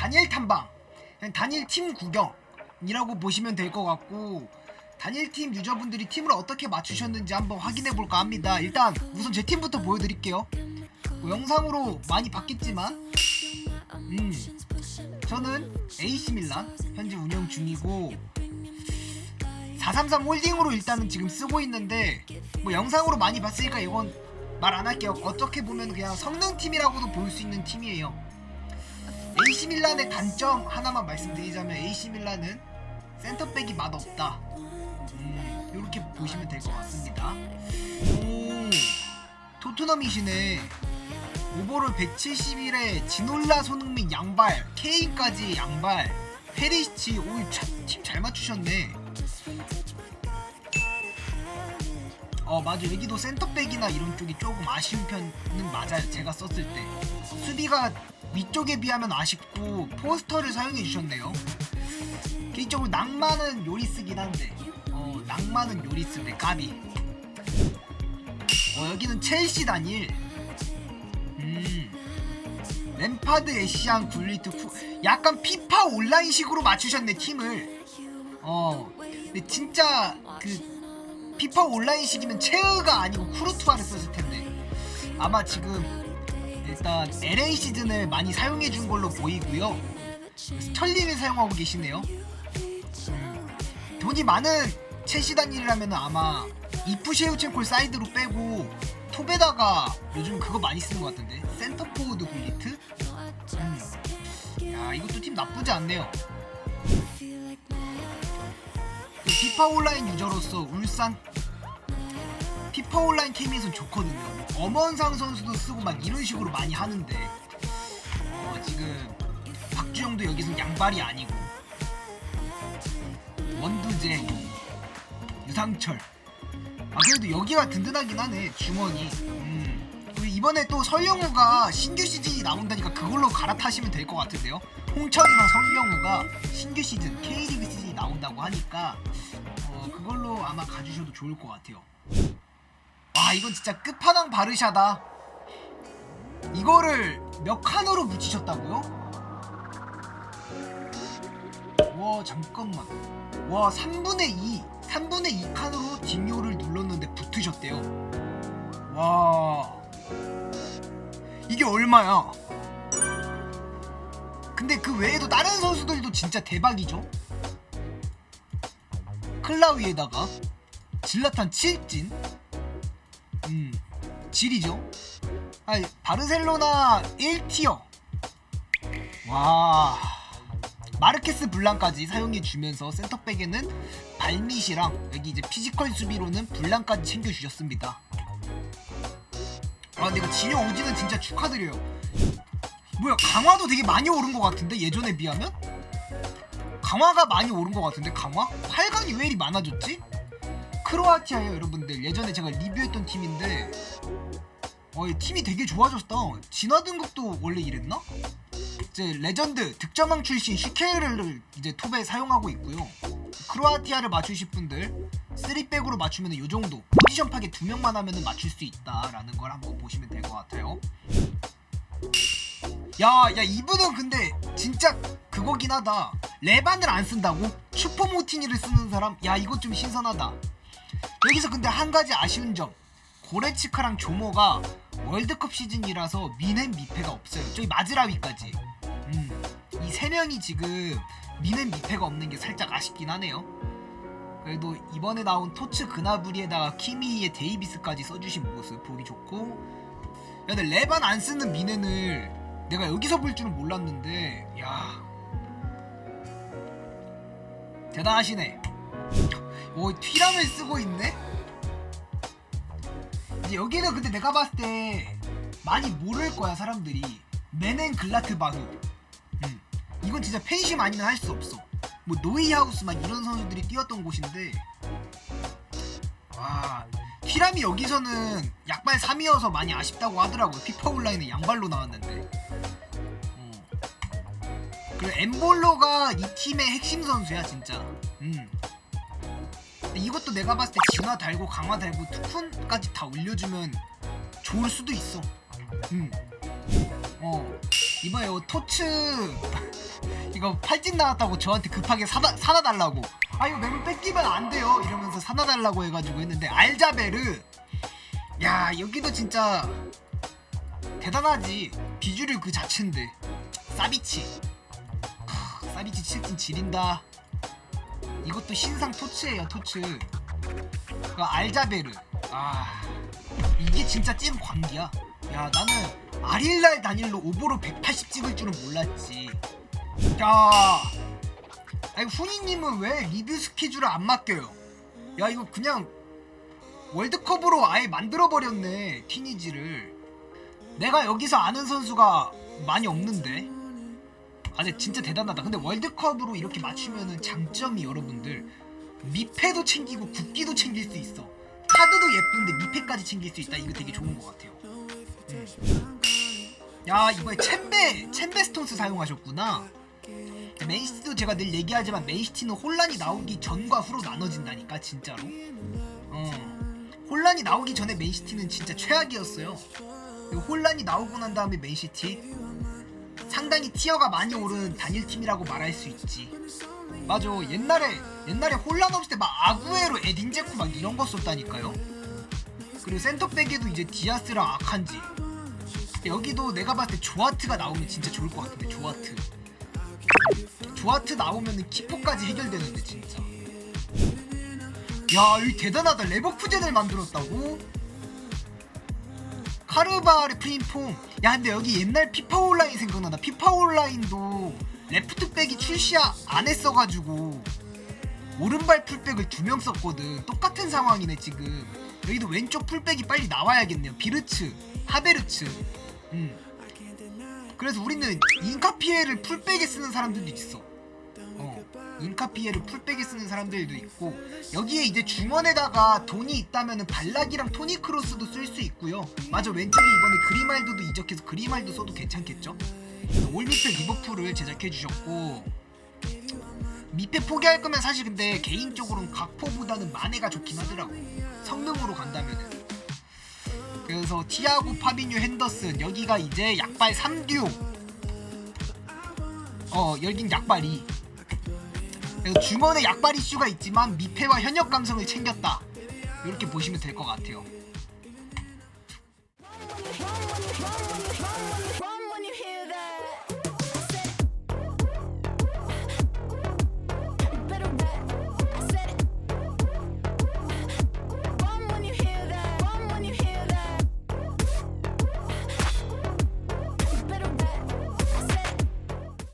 단일 탐방, 단일 팀 구경이라고 보시면 될 것 같고 단일 팀 유저분들이 팀을 어떻게 맞추셨는지 한번 확인해 볼까 합니다. 일단 우선 제 팀부터 보여드릴게요. 뭐 영상으로 많이 봤겠지만, 음, 저는 AC 밀란 현재 운영 중이고 433 홀딩으로 일단은 지금 쓰고 있는데 뭐 영상으로 많이 봤으니까 이건 말 안 할게요. 어떻게 보면 그냥 성능 팀이라고도 볼 수 있는 팀이에요. AC 밀란의 단점 하나만 말씀드리자면 AC 밀란은 센터백이 맛 없다. 음, 이렇게 보시면 될 것 같습니다. 오, 토트넘이시네. 오버롤 171에 지놀라 손흥민 양발, 케인까지 양발, 페리시치 오팀 잘 맞추셨네. 어 맞아. 여기도 센터백이나 이런 쪽이 조금 아쉬운 편은 맞아요. 제가 썼을 때. 수비가 위쪽에 비하면 아쉽고 포스터를 사용해 주셨네요. 개인적으로 낭만은 요리스긴 한데 어 낭만은 요리스인데 까비. 어 여기는 첼시 단일 음. 램파드 에시안 굴리트 쿠 약간 피파 온라인식으로 맞추셨네 팀을. 어. 근데 진짜 그 피파 온라인식이면 체어가 아니고 쿠르투아를 썼을 텐데. 아마 지금 일단 LA 시즌을 많이 사용해 준 걸로 보이고요. 스털링을 사용하고 계시네요. 음, 돈이 많은 첼시 단일이라면 아마 이프셰우첸콜 사이드로 빼고 톱에다가 요즘 그거 많이 쓰는 것 같은데. 센터포워드 굴리트? 음. 야 이것도 팀 나쁘지 않네요 그 피파 온라인 유저로서 울산 피파 온라인 케미에선 좋거든요. 엄원상 선수도 쓰고 막 이런 식으로 많이 하는데 어, 지금 박주영도 여기서 양발이 아니고 원두재 유상철. 아 그래도 여기가 든든하긴 하네 주머니 이번에 또 설영우가 신규 시즌이 나온다니까 그걸로 갈아타시면 될 것 같은데요? 홍철이랑 설영우가 신규 시즌 K리그 시즌이 나온다고 하니까 어, 그걸로 아마 가주셔도 좋을 것 같아요. 와 이건 진짜 끝판왕 바르샤다. 이거를 몇 칸으로 붙이셨다고요? 와 잠깐만. 와 3분의 2 3분의 2 칸으로 딩요를 눌렀는데 붙으셨대요. 와 이게 얼마야? 근데 그 외에도 다른 선수들도 진짜 대박이죠? 클라위에다가 질라탄 7진. 음 질이죠? 아니 바르셀로나 1티어. 와 마르케스 블랑까지 사용해 주면서 센터백에는 발밑이랑 여기 이제 피지컬 수비로는 블랑까지 챙겨 주셨습니다 아 근데 이거 진영 오지는 진짜 축하드려요 뭐야 강화도 되게 많이 오른 것 같은데 예전에 비하면 강화가 많이 오른 것 같은데 강화? 8강이 왜 이리 많아졌지? 크로아티아예요 여러분들 예전에 제가 리뷰했던 팀인데 어, 이 팀이 되게 좋아졌다 진화 등급도 원래 이랬나? 이제 레전드 득점왕 출신 시케르를 이제 톱에 사용하고 있고요 크로아티아를 맞추실 분들 3백으로 맞추면 요 정도 포지션 파괴 두 명만 하면 맞출 수 있다라는 걸 한번 보시면 될 것 같아요 야, 야, 이분은 근데 진짜 그거긴 하다. 레반을 안 쓴다고? 슈퍼모티니를 쓰는 사람? 야, 이거 좀 신선하다. 여기서 근데 한 가지 아쉬운 점. 고레치카랑 조모가 월드컵 시즌이라서 미넨 미패가 없어요. 저기 마즈라위까지. 음, 이 세 명이 지금 미넨 미패가 없는 게 살짝 아쉽긴 하네요. 그래도 이번에 나온 토츠 그나브리에다가 키미의 데이비스까지 써주신 모습 보기 좋고. 야 근데 레반 안 쓰는 미넨을 내가 여기서 볼 줄은 몰랐는데 야. 대단하시네. 오 튀람을 쓰고 있네? 이제 여기는 근데 내가 봤을 때 많이 모를 거야 사람들이. 메넨 글라트 바흐 음, 이건 진짜 팬심 아니면 할 수 없어 뭐 노이하우스 막 이런 선수들이 뛰었던 곳인데 와 튀람이 여기서는 약발 3이어서 많이 아쉽다고 하더라고요 피파 온라인은 양발로 나왔는데 어. 그리고 엠볼로가 이 팀의 핵심 선수야 진짜 음. 이것도 내가 봤을 때 진화 달고 강화 달고 투푼까지 다 올려주면 좋을 수도 있어 음. 어. 이번에 요 토츠 이거 팔찐 나왔다고 저한테 급하게 사다, 사다 달라고. 아 이거 맵을 뺏기면 안 돼요. 이러면서 사다 달라고 해가지고 했는데 알자베르. 야 여기도 진짜 대단하지. 비주류 그 자체인데. 사비치. 크, 사비치 칠진 지린다. 이것도 신상 토츠예요 토츠 그 알자베르. 아 이게 진짜 찐 광기야. 야 나는 아릴날 단일로 오버로 180 찍을 줄은 몰랐지 야. 아니 훈이님은 왜 리뷰 스케줄을 안 맡겨요? 야 이거 그냥 월드컵으로 아예 만들어 버렸네 티니지를. 내가 여기서 아는 선수가 많이 없는데. 아 근데 진짜 대단하다. 근데 월드컵으로 이렇게 맞추면은 장점이 여러분들. 미패도 챙기고 국기도 챙길 수 있어. 카드도 예쁜데 미패까지 챙길 수 있다. 이거 되게 좋은 것 같아요. 음. 야 이번에 챔베 챔베 스톤스 사용하셨구나 맨시티도 제가 늘 얘기하지만 맨시티는 혼란이 나오기 전과 후로 나눠진다니까 진짜로. 어. 혼란이 나오기 전에 맨시티는 진짜 최악이었어요. 그리고 혼란이 나오고 난 다음에 맨시티 상당히 티어가 많이 오른 단일 팀이라고 말할 수 있지. 맞아. 옛날에 옛날에 혼란 없을 때 막 아구에로 에딘 제쿠 막 이런 거 썼다니까요. 그리고 센터백에도 이제 디아스랑 아칸지. 여기도 내가 봤을 때 조아트가 나오면 진짜 좋을 것 같은데 조아트 조아트 나오면은 키포까지 해결되는데 진짜. 야 여기 대단하다. 레버쿠젠을 만들었다고? 카르바르 프린폼 야 근데 여기 옛날 피파 온라인 생각나다. 피파 온라인도 레프트백이 출시 안 했어가지고 오른발 풀백을 두 명 썼거든. 똑같은 상황이네 지금. 여기도 왼쪽 풀백이 빨리 나와야겠네요. 비르츠 하베르츠. 음. 그래서 우리는 인카피에를 풀백에 쓰는 사람들도 있어 어, 인카피에를 풀백에 쓰는 사람들도 있고 여기에 이제 중원에다가 돈이 있다면은 발락이랑 토니 크로스도 쓸 수 있고요. 맞아 왼쪽에 이번에 그리말도도 이적해서 그리말도 써도 괜찮겠죠? 올미트 리버풀을 제작해 주셨고 밑에 포기할 거면 사실 근데 개인적으로는 각포보다는 마네가 좋긴 하더라고. 성능으로 간다면은. 그래서 티아고 파비뉴 핸더슨 여기가 이제 약발 3듀 어 열긴 약발이. 그래서 중원에 약발 이슈가 있지만 미패와 현역 감성을 챙겼다. 이렇게 보시면 될 것 같아요.